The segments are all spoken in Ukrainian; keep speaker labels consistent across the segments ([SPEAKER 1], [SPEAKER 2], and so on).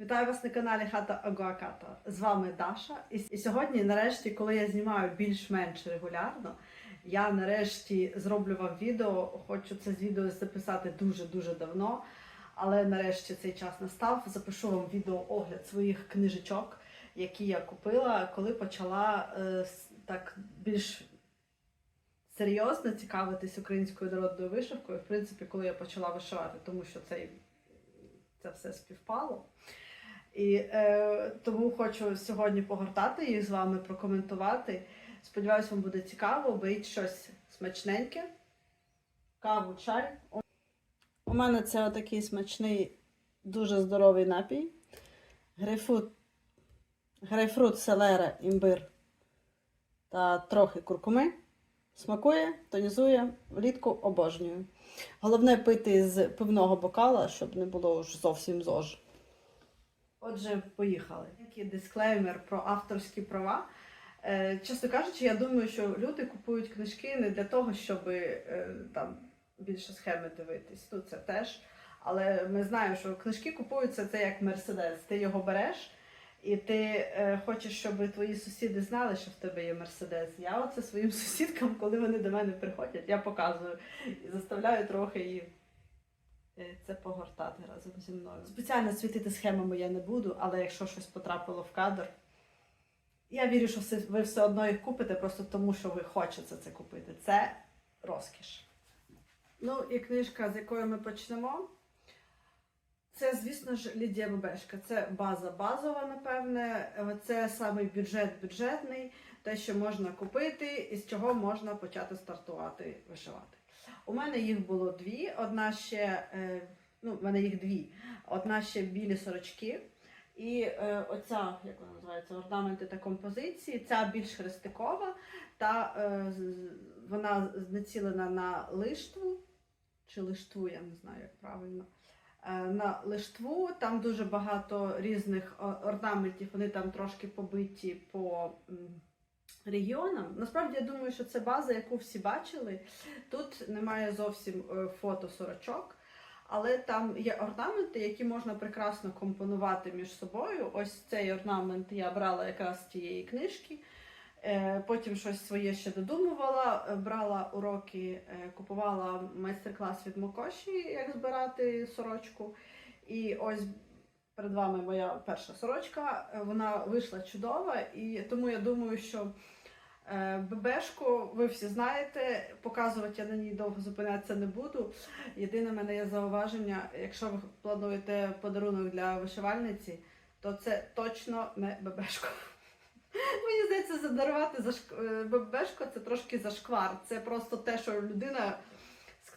[SPEAKER 1] Вітаю вас на каналі Хата Агуаката. З вами Даша. І сьогодні, нарешті, коли я знімаю більш-менш регулярно, я нарешті зроблю вам відео. Хочу це з відео записати дуже-дуже давно. Але нарешті цей час настав. Запишу вам відео огляд своїх книжечок, які я купила, коли почала е, так більш серйозно цікавитись українською народною вишивкою. В принципі, коли я почала вишивати, тому що цей, це все співпало. І е, тому хочу сьогодні погортати їх з вами, прокоментувати. Сподіваюсь, вам буде цікаво, беріть щось смачненьке, каву, чай. У мене це отакий смачний, дуже здоровий напій. Грейпфрут, грейпфрут, селера, імбир та трохи куркуми. Смакує, тонізує, влітку обожнюю. Головне пити з пивного бокала, щоб не було ж зовсім зож. Отже, поїхали. Який дисклеймер про авторські права. Е, чесно кажучи, я думаю, що люди купують книжки не для того, щоб е, там більше схеми дивитись. Ну, це теж. Але ми знаємо, що книжки купуються це як мерседес. Ти його береш, і ти е, хочеш, щоб твої сусіди знали, що в тебе є мерседес. Я оце своїм сусідкам, коли вони до мене приходять, я показую і заставляю трохи їх це погортати разом зі мною. Спеціально світити схемами я не буду, але якщо щось потрапило в кадр, я вірю, що ви все одно їх купите, просто тому що ви хочете це купити. Це розкіш. Ну і книжка, з якої ми почнемо. Це, звісно ж, Лідія Бабешка. Це база базова, напевне. Це саме бюджет бюджетний, те, що можна купити і з чого можна почати стартувати вишивати. У мене їх було дві. Одна ще, е, ну, в мене їх дві. Одна ще білі сорочки. І е, оця, як вона називається, орнаменти та композиції, ця більш хрестикова, та е, вона націлена на лиштву, чи лиштву, я не знаю, як правильно. Е, на лиштву там дуже багато різних орнаментів, вони там трошки побиті по регіонам. Насправді я думаю, що це база, яку всі бачили. Тут немає зовсім е, фото сорочок. Але там є орнаменти, які можна прекрасно компонувати між собою. Ось цей орнамент я брала якраз з тієї книжки. Е, Потім щось своє ще додумувала, е, брала уроки, купувала майстер-клас від Мокоші, як збирати сорочку. І ось перед вами моя перша сорочка. Е, Вона вийшла чудова, і тому я думаю, що е, ББшку ви всі знаєте. Показувати я на ній довго зупинятися не буду. Єдине в мене є зауваження, якщо ви плануєте подарунок для вишивальниці, то це точно не ББшку. Мені здається, задарувати за ББшку це трошки зашквар. Це просто те, що людина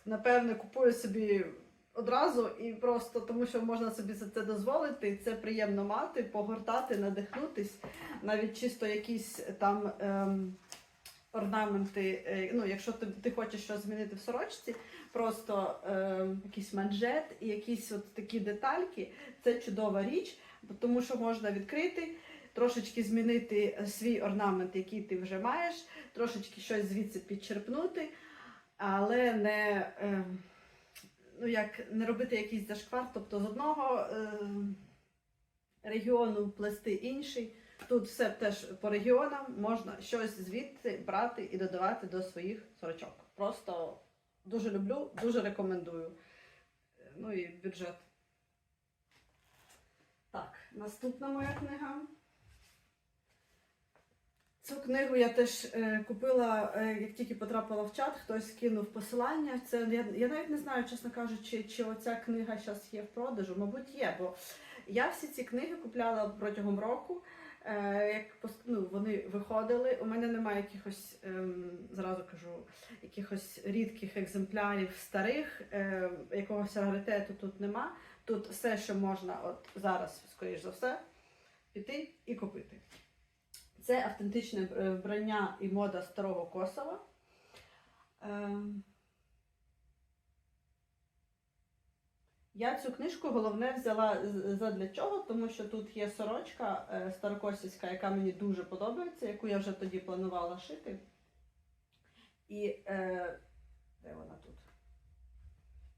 [SPEAKER 1] напевне купує собі одразу і просто тому, що можна собі за це дозволити. і Це приємно мати, погортати, надихнутись, навіть чисто якісь там. Ем, Орнаменти, е, ну, якщо ти, ти хочеш щось змінити в сорочці, просто е, якийсь манжет і якісь от такі детальки, це чудова річ, тому що можна відкрити, трошечки змінити е, свій орнамент, який ти вже маєш, трошечки щось звідси підчерпнути, але не, е, ну, як, не робити якийсь зашквар, тобто з одного е, регіону плести інший. Тут все теж по регіонам можна щось звідти брати і додавати до своїх сорочок. Просто дуже люблю, дуже рекомендую. Ну і бюджет. Так, наступна моя книга. Цю книгу я теж е, купила, е, як тільки потрапила в чат, хтось кинув посилання. Це я, я навіть не знаю, чесно кажучи, чи оця книга зараз є в продажу. Мабуть, є, бо я всі ці книги купляла протягом року. Е, як ну, вони виходили. У мене немає якихось, ем, зразу кажу, якихось рідких екземплярів старих, е, якогось раритету тут нема. Тут все, що можна от зараз, скоріш за все, піти і купити. Це автентичне е, вбрання і мода старого Косова. Ем, Я цю книжку головне взяла задля чого, тому що тут є сорочка е, старокосівська, яка мені дуже подобається, яку я вже тоді планувала шити. І е, де вона тут?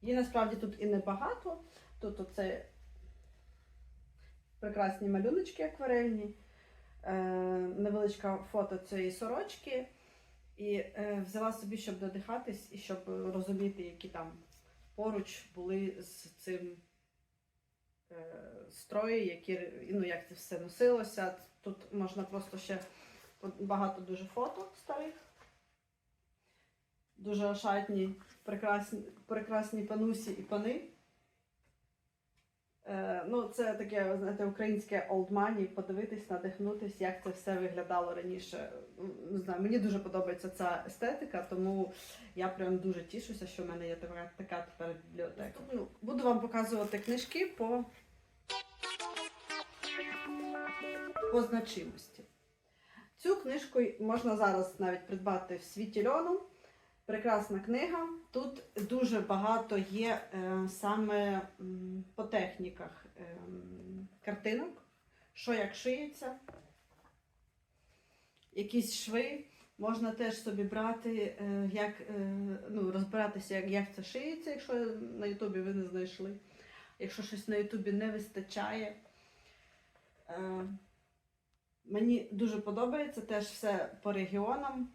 [SPEAKER 1] Її насправді тут і небагато. Тут оце прекрасні малюночки акварельні, невеличке фото цієї сорочки. І е, взяла собі, щоб надихатись і щоб розуміти, які там поруч були з цим е, строї, які, ну, як це все носилося. Тут можна просто ще багато дуже фото старих. Дуже ошатні, прекрасні, прекрасні панусі і пани. Е, ну, це таке, знаєте, українське old money, подивитись, надихнутись, як це все виглядало раніше. Не знаю, мені дуже подобається ця естетика, тому я прям дуже тішуся, що в мене є така, така тепер бібліотека. Ну, буду вам показувати книжки по, по значимості. Цю книжку можна зараз навіть придбати в світі льону. Прекрасна книга. Тут дуже багато є е, саме по техніках е, картинок, що як шиється, якісь шви. Можна теж собі брати, е, як, е, ну, розбиратися, як, як це шиється, якщо на Ютубі ви не знайшли. Якщо щось на Ютубі не вистачає. Е, мені дуже подобається теж все по регіонам.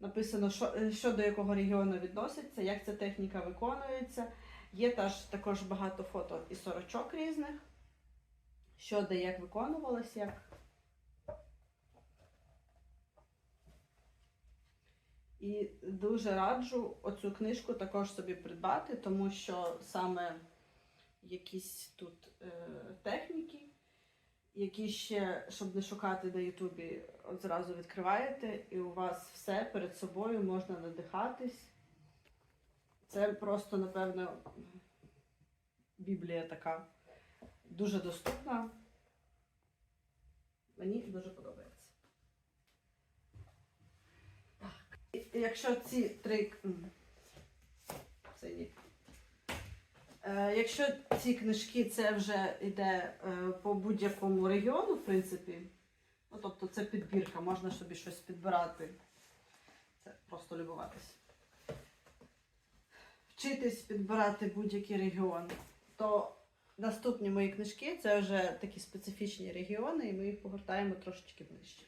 [SPEAKER 1] Написано, що, е, що до якого регіону відноситься, як ця техніка виконується. Є також багато фото і сорочок різних, що де як виконувалось, як. І дуже раджу оцю книжку також собі придбати, тому що саме якісь тут е, техніки, які ще, щоб не шукати на Ютубі, от зразу відкриваєте, і у вас все перед собою можна надихатись. Це просто, напевно, біблія така дуже доступна. Мені дуже подобається. Так. Якщо ці три. м, Це ні. Е, Якщо ці книжки це вже йде е, по будь-якому регіону, в принципі, ну тобто це підбірка, можна собі щось підбирати. Це просто любуватись. Вчитись підбирати будь-який регіон, то наступні мої книжки це вже такі специфічні регіони, і ми їх погортаємо трошечки ближче.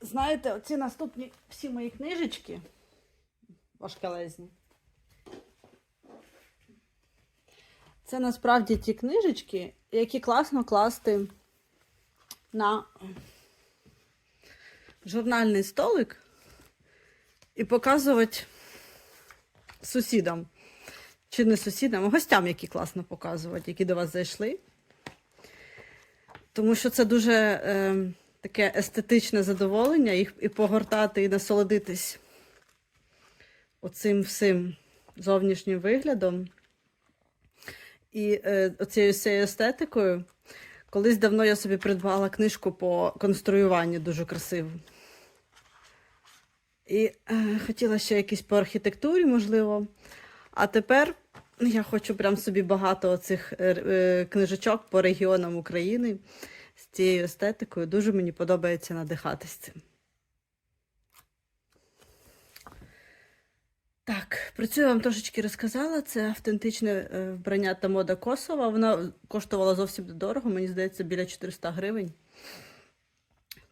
[SPEAKER 1] Знаєте, оці наступні всі мої книжечки важкелезні. Це насправді ті книжечки, які класно класти на журнальний столик і показувати сусідам. Чи не сусідам, а гостям, які класно показувати, які до вас зайшли. Тому що це дуже е, таке естетичне задоволення їх і погортати, і насолодитись оцим всім зовнішнім виглядом. І е, оцією естетикою. Колись давно я собі придбала книжку по конструюванню дуже красиву. І е, хотіла ще якісь по архітектурі, можливо. А тепер я хочу прям собі багато оцих е, е, книжечок по регіонам України з цією естетикою. Дуже мені подобається надихатись цим. Так, про цю я вам трошечки розказала. Це автентичне е, вбрання та мода Косова. Вона коштувала зовсім дорого, мені здається, біля 400 гривень.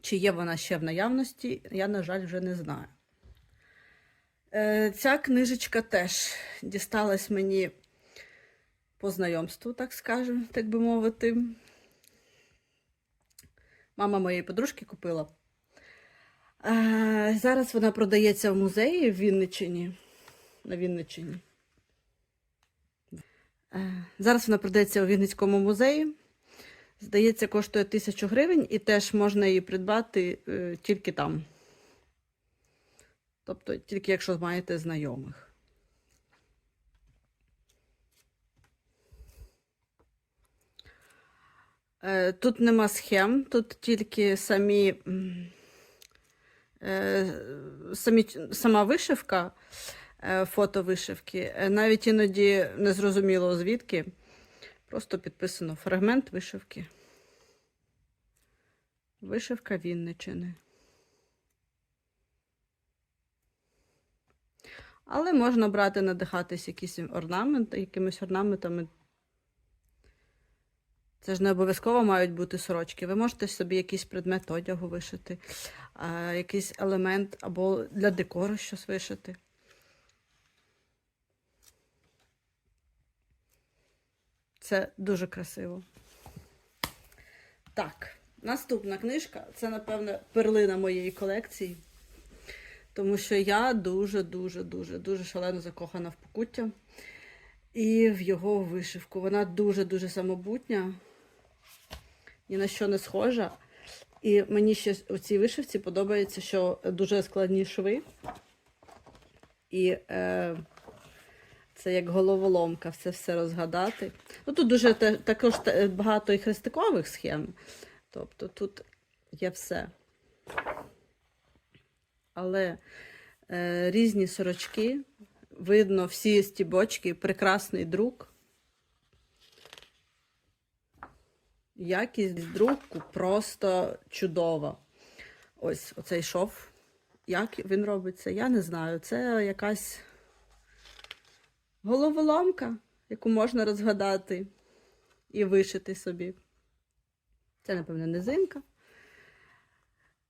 [SPEAKER 1] Чи є вона ще в наявності, я, на жаль, вже не знаю. Е, Ця книжечка теж дісталась мені по знайомству, так скажемо, так би мовити. Мама моєї подружки купила. Е, Зараз вона продається в музеї в Вінниччині. На Вінниччині. Е, Зараз вона продається у Вінницькому музеї. Здається, коштує тисячу гривень і теж можна її придбати е, тільки там. Тобто, тільки якщо маєте знайомих. Тут нема схем, тут тільки самі, е, самі сама вишивка, е, фото вишивки. Е, Навіть іноді незрозуміло звідки. Просто підписано фрагмент вишивки. Вишивка Вінничини. Але можна брати, надихатись якісь орнамент, якимись орнаментами. Це ж не обов'язково мають бути сорочки. Ви можете собі якийсь предмет одягу вишити, а, якийсь елемент або для декору щось вишити. Це дуже красиво. Так, наступна книжка це, напевне, перлина моєї колекції. Тому що я дуже-дуже, дуже, дуже шалено закохана в покуття і в його вишивку. Вона дуже-дуже самобутня, ні на що не схожа. І мені ще у цій вишивці подобається, що дуже складні шви. І е, це як головоломка, все все розгадати. Ну, тут дуже також багато і хрестикових схем. Тобто тут є все. Але е, різні сорочки, видно всі стібочки, прекрасний друк. Якість друку просто чудова. Ось оцей шов. Як він робиться, я не знаю. Це якась головоломка, яку можна розгадати і вишити собі. Це, напевно, низинка.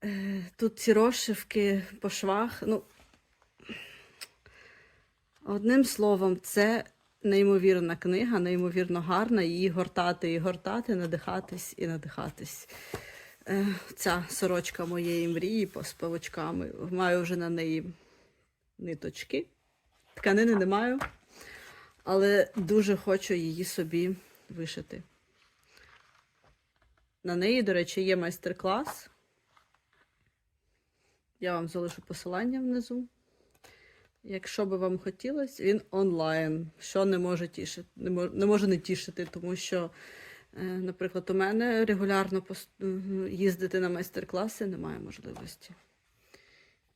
[SPEAKER 1] Е, Тут ці розшивки по швах. Ну, одним словом, це неймовірна книга, неймовірно гарна. Її гортати і гортати, надихатись і надихатись. Е, Ця сорочка моєї мрії з павучками. Маю вже на неї ниточки. Тканини не маю, але дуже хочу її собі вишити. На неї, до речі, є майстер-клас. Я вам залишу посилання внизу. Якщо би вам хотілося, він онлайн, що не може тішити, не може не, тішити, тому що, е, наприклад, у мене регулярно їздити на майстер-класи немає можливості.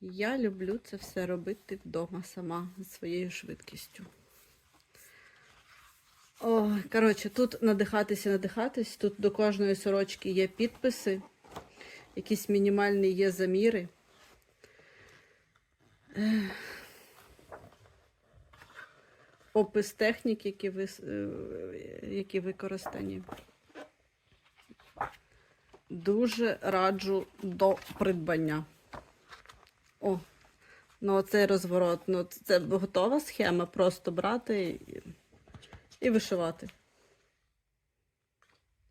[SPEAKER 1] Я люблю це все робити вдома сама зі своєю швидкістю. О, коротше, тут надихатися, надихатись. Тут до кожної сорочки є підписи, якісь мінімальні є заміри. Опис технік, які, вис... е, які використані. Дуже раджу до придбання. О, ну оцей розворот. Ну, це готова схема, просто брати і, і вишивати.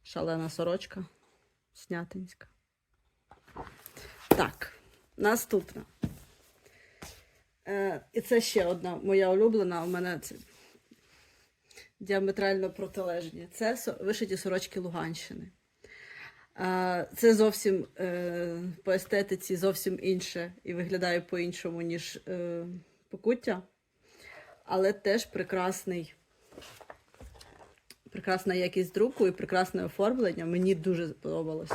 [SPEAKER 1] Шалена сорочка. Снятинська. Так, наступна. Е, і це ще одна моя улюблена. У мене це діаметрально протилежні. Це вишиті сорочки Луганщини. Це зовсім е, по естетиці зовсім інше і виглядає по-іншому, ніж е, покуття. Але теж прекрасний, прекрасна якість друку і прекрасне оформлення. Мені дуже сподобалось.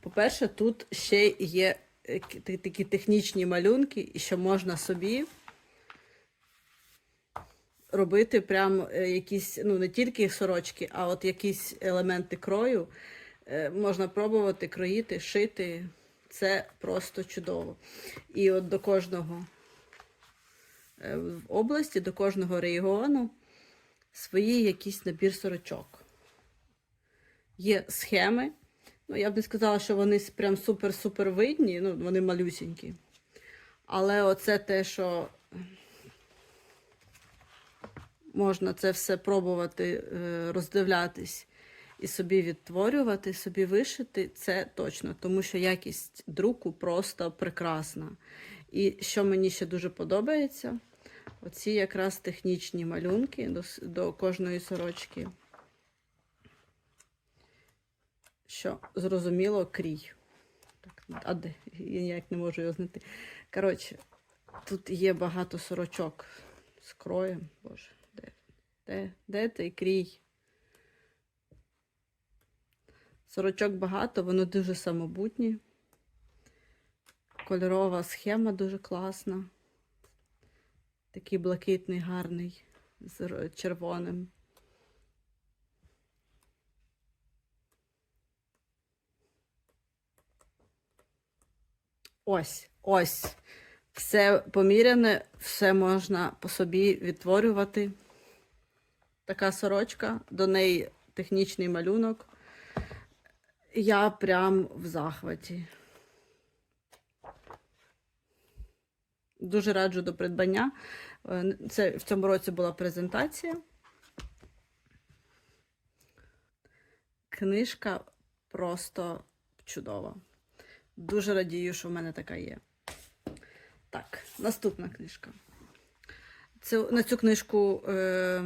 [SPEAKER 1] По-перше, тут ще є е, такі технічні малюнки, що можна собі робити прям е, якісь, ну не тільки сорочки, а от якісь елементи крою. Е, Можна пробувати кроїти, шити. Це просто чудово. І от до кожного е, області, до кожного регіону свої якийсь набір сорочок. Є схеми. Ну, я б не сказала, що вони прям супер-супер видні, ну, вони малюсінькі. Але оце те, що можна це все пробувати е, роздивлятись і собі відтворювати, собі вишити, це точно, тому що якість друку просто прекрасна. І що мені ще дуже подобається, оці якраз технічні малюнки до, до кожної сорочки. Що зрозуміло крій. Так, а де? Я ніяк не можу його знайти. Коротше, тут є багато сорочок з кроєм. Боже, де, де, той крій? Сорочок багато, вони дуже самобутні. Кольорова схема дуже класна. Такий блакитний, гарний, з червоним. Ось, ось. Все поміряне, все можна по собі відтворювати. Така сорочка, до неї технічний малюнок. Я прям в захваті. Дуже раджу до придбання. Е, Це в цьому році була презентація. Книжка просто чудова. Дуже радію, що в мене така є. Так, наступна книжка. Це, на цю книжку е,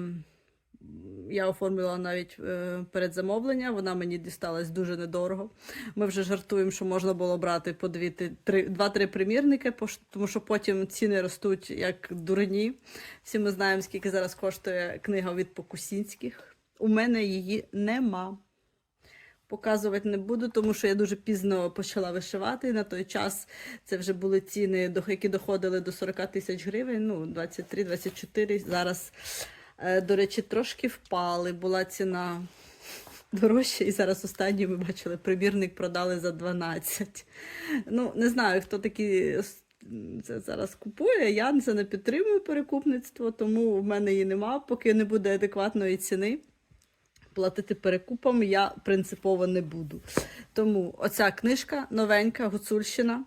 [SPEAKER 1] я оформила навіть е, передзамовлення. Вона мені дісталась дуже недорого. Ми вже жартуємо, що можна було брати по 2-3 примірники, тому що потім ціни ростуть як дурні. Всі ми знаємо, скільки зараз коштує книга від Покусінських. У мене її нема. Показувати не буду, тому що я дуже пізно почала вишивати. На той час це вже були ціни, які доходили до 40 тисяч гривень, ну, 23-24. Зараз, до речі, трошки впали. Була ціна дорожча, і зараз останній ми бачили, примірник продали за 12. Ну, не знаю, хто такі це зараз купує. Я це не підтримую перекупництво, тому в мене її нема, поки не буде адекватної ціни платити перекупом я принципово не буду. Тому оця книжка новенька, Гуцульщина.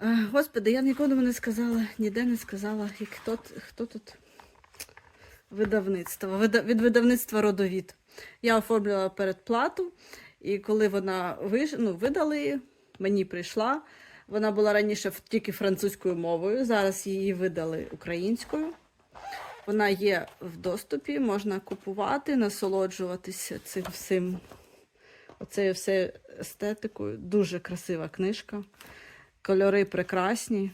[SPEAKER 1] Е, Господи, я нікому не сказала, ніде не сказала, як хто, хто тут видавництво. Вида- Від видавництва родовід. Я оформлювала передплату, і коли вона виш... ну, видали, мені прийшла. Вона була раніше тільки французькою мовою, зараз її видали українською. Вона є в доступі, можна купувати, насолоджуватися цим всім. Оцею все естетикою. Дуже красива книжка. Кольори прекрасні.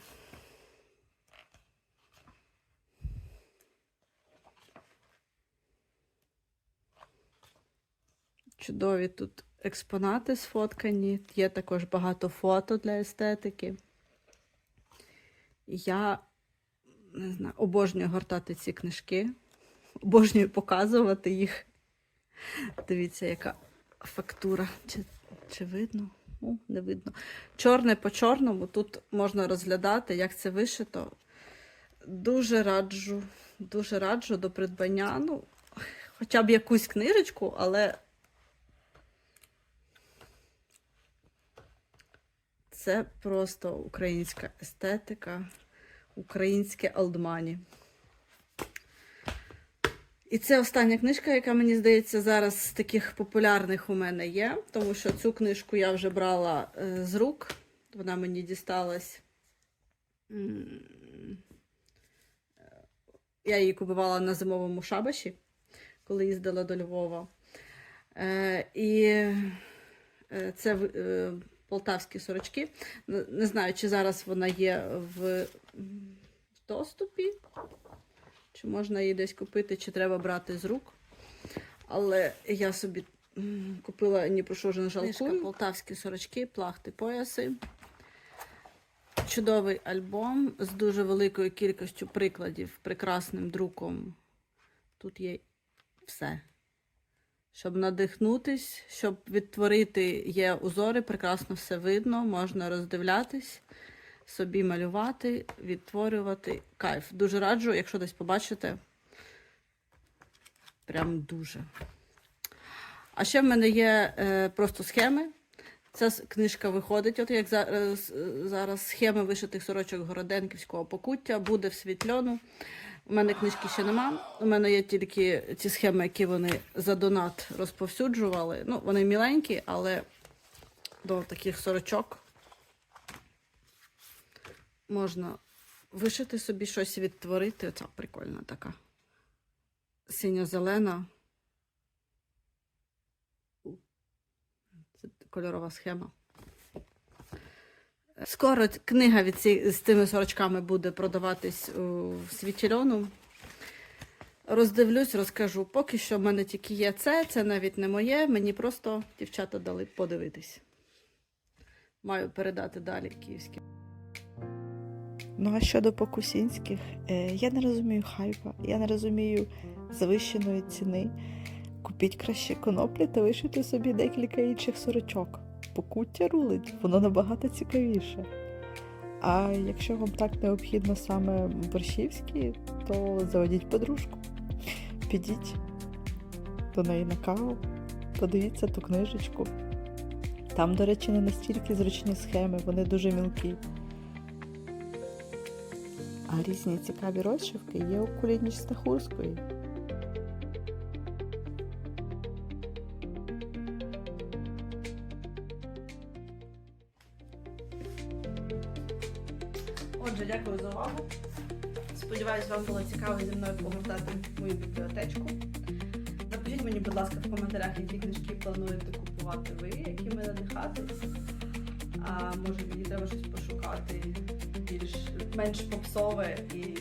[SPEAKER 1] Чудові тут експонати сфоткані. Є також багато фото для естетики. Я не знаю, обожнюю гортати ці книжки, обожнюю показувати їх. Дивіться, яка фактура. Чи, чи видно? О, не видно. Чорне по чорному. Тут можна розглядати, як це вишито. Дуже раджу, дуже раджу до придбання. Ну, хоча б якусь книжечку, але це просто українська естетика українське Алдмані. І це остання книжка, яка, мені здається, зараз з таких популярних у мене є, тому що цю книжку я вже брала е, з рук. Вона мені дісталась. Я її купувала на зимовому шабаші, коли їздила до Львова. Е, і е, це полтавські сорочки. Не знаю, чи зараз вона є в в доступі, чи можна її десь купити, чи треба брати з рук. Але я собі купила ні про що ж не жалкую. Полтавські сорочки, плахти, пояси. Чудовий альбом з дуже великою кількістю прикладів, прекрасним друком. Тут є все. Щоб надихнутись, щоб відтворити є узори, прекрасно все видно, можна роздивлятись, собі малювати, відтворювати. Кайф. Дуже раджу, якщо десь побачите. Прям дуже. А ще в мене є е, просто схеми. Ця книжка виходить, от як зараз, зараз схеми вишитих сорочок Городенківського покуття, буде в світльону. У мене книжки ще нема. У мене є тільки ці схеми, які вони за донат розповсюджували. Ну, вони міленькі, але до таких сорочок можна вишити собі щось відтворити. Оця прикольна така. Синьо-зелена. Це кольорова схема. Скоро книга від ці, з цими сорочками буде продаватись у світі льону. Роздивлюсь, розкажу. Поки що в мене тільки є це, це навіть не моє. Мені просто дівчата дали подивитись. Маю передати далі київським.
[SPEAKER 2] Ну а щодо покусінських, е, я не розумію хайпа, я не розумію завищеної ціни. Купіть краще коноплі та вишити собі декілька інших сорочок. Покуття рулить, воно набагато цікавіше. А якщо вам так необхідно саме борщівські, то заведіть подружку. Підіть до неї на каву, подивіться ту книжечку. Там, до речі, не настільки зручні схеми, вони дуже мілкі. А різні цікаві розшивки є у Кулініч Стахурської.
[SPEAKER 1] Отже, дякую за увагу. Сподіваюсь, вам було цікаво зі мною повертати мою бібліотечку. Напишіть мені, будь ласка, в коментарях, які книжки плануєте купувати ви, які мене надихатись. А може мені треба щось пошукати більш менш попсове і